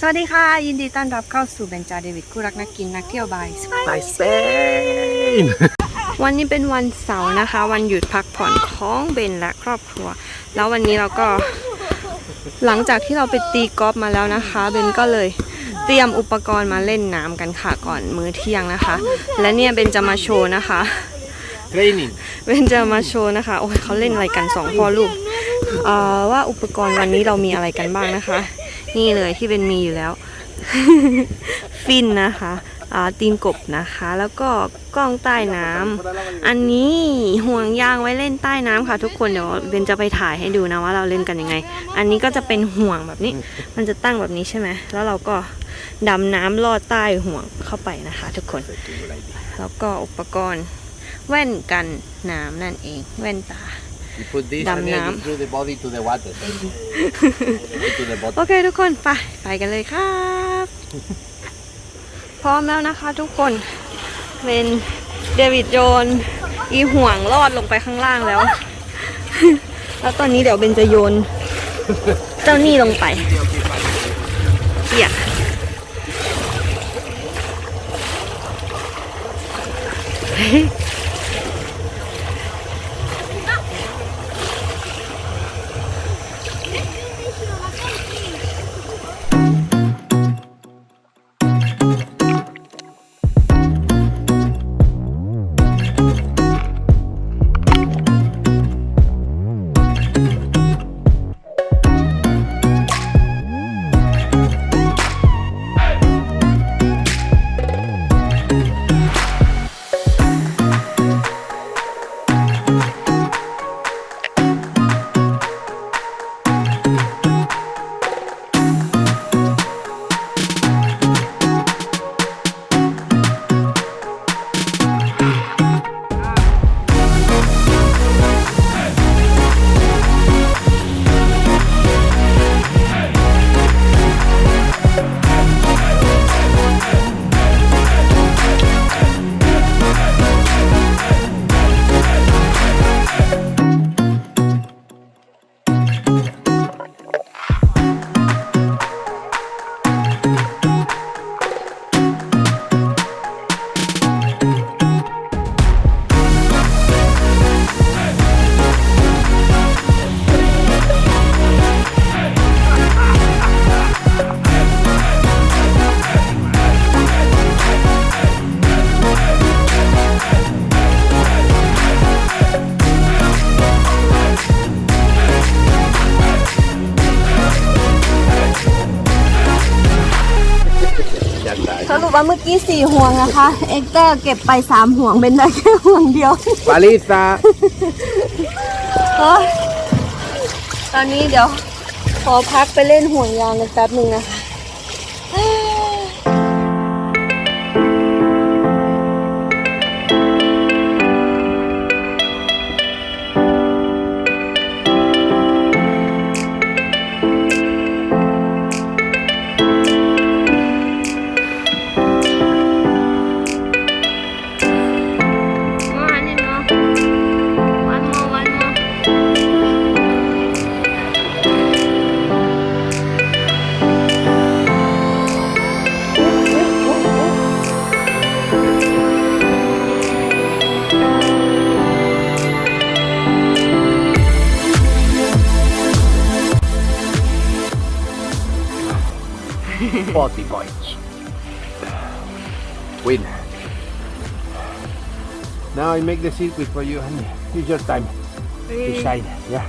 สวัสดีค่ะ ยินดีต้อนรับเข้าสู่เบนจาเดวิดคู่รักนักกินนักเที่ยวบายสไปไปสเปนวันนี้เป็นวันเสาร์นะคะ วันหยุดพักผ่อนของเบนและครอบครัว แล้ววันนี้เราก็ หลังจากที่เราไปตีกอล์ฟมาแล้วนะคะ เบนก็เลยเตรียมอุปกรณ์มาเล่นน้ำกันค่ะก่อนมื้อเที่ยงนะคะ และเนี่ยเบนจะมาโชว์นะคะ training เบนจะมาโชว์นะคะโอ้ยเขาเล่นอะไรกันสองพ่อลูกเอ่อว่าอุปกรณ์วันนี้เรามีอะไรกันบ้างนะคะ นี่เลยที่เบนมีอยู่แล้ว ฟินนะคะตีนกบนะคะ แล้วก็กล้องใต้น้ำอันนี้ห่วงยางไว้เล่นใต้น้ำค่ะ ทุกคนเดี๋ยวเบนจะไปถ่ายให้ดูนะว่าเราเล่นกันยังไง อันนี้ก็จะเป็นห่วงแบบนี้ มันจะตั้งแบบนี้ใช่ไหมแล้วเราก็ดำน้ำลอดใต้ห่วงเข้าไปนะคะ ทุกคน แล้วก็อุปกรณ์ แว่นกันน้ำนั่นเอง แว่นตา you put this Đầm and then nám. you throw the body to the water to the โอ bottom เคทุกคนไปไปกันเลยครับ พร้อมแล้วนะคะทุกคนเป็นเดวิดโยนอีห่วงลอดลงไปข้างล่างแล้ว แล้วตอนนี้เดี๋ยวเบนจะโยน เจ้านี่ลงไปเปียกเฮ้ ว่าเมื่อกี้สี่ห่วงนะคะ เอ็กเตอร์เก็บไปสามห่วงเป็นได้แค่ห่วงเดียว paliza เฮ้ยตอนนี้เดี๋ยว ขอพักไปเล่นห่วงยางกันแป๊บหนึ่งนะคะ 40 points. Win. Now I make the circuit for you and it's your time to shine. Yeah.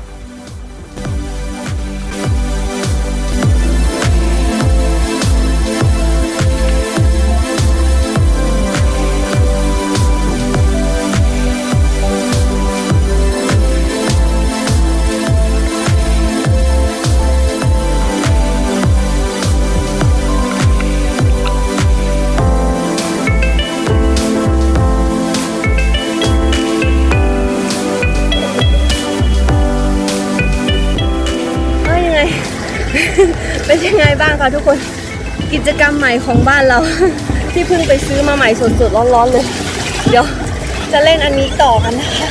เป็นยังไงบ้างคะทุกคนกิจกรรมใหม่ของบ้านเรา ที่เพิ่งไปซื้อมาใหม่สดๆร้อนๆเลย เดี๋ยวจะเล่นอันนี้ต่อกันนะคะ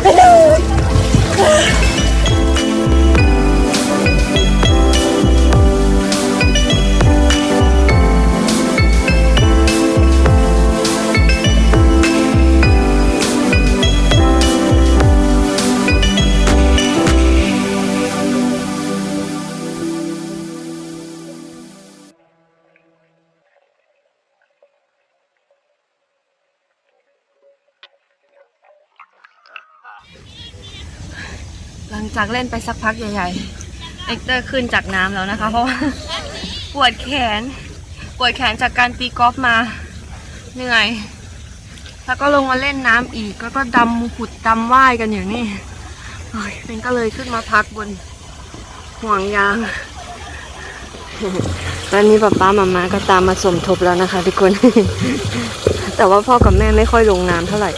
ไปเลย หลังจากเล่นไปสักพักใหญ่ๆเอ็กเตอร์ขึ้นจากน้ำแล้วนะคะ เพราะว่าปวดแขน ปวดแขนจากการตีกอล์ฟมา เหนื่อย แล้วก็ลงมาเล่นน้ำอีก แล้วก็ดำผุดดำว่ายกันอยู่นี่โอ้ยเป็นก็เลยขึ้นมาพักบนห่วงยาง ตอนนี้ป๊าป๊ามามาก็ตามมาสมทบแล้วนะคะทุกคน แต่ว่าพ่อกับแม่ไม่ค่อยลงน้ำเท่าไหร่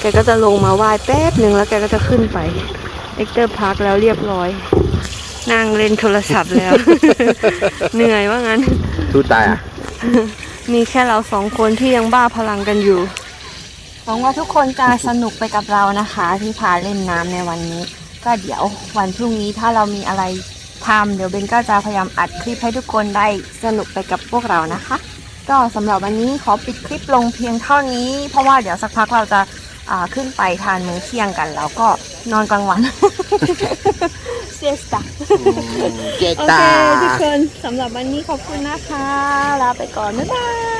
แกก็จะลงมาว่ายแป๊บหนึ่งแล้วแกก็จะขึ้นไป เอ็กเตอร์พักแล้วเรียบร้อย นั่งเล่นโทรศัพท์แล้ว เหนื่อยว่างั้น Tú taya. มีแค่เราสองคนที่ยังบ้าพลังกันอยู่ หวังว่าทุกคนจะสนุกไปกับเรานะคะ ที่พาเล่นน้ำในวันนี้ ก็เดี๋ยววันพรุ่งนี้ถ้าเรามีอะไรทำเดี๋ยวเบนก็จะพยายามอัดคลิปให้ทุกคนได้สนุกไปกับพวกเรานะคะ ก็สำหรับวันนี้ขอปิดคลิปลงเพียงเท่านี้ เพราะว่าเดี๋ยวสักพักเราจะอ่า ขึ้นไปทานมื้อเที่ยงกัน แล้วก็นอนกลางวัน เซียสตาโอเคทุกคนสำหรับวันนี้ขอบคุณนะคะ ลาไปก่อน บ๊ายบาย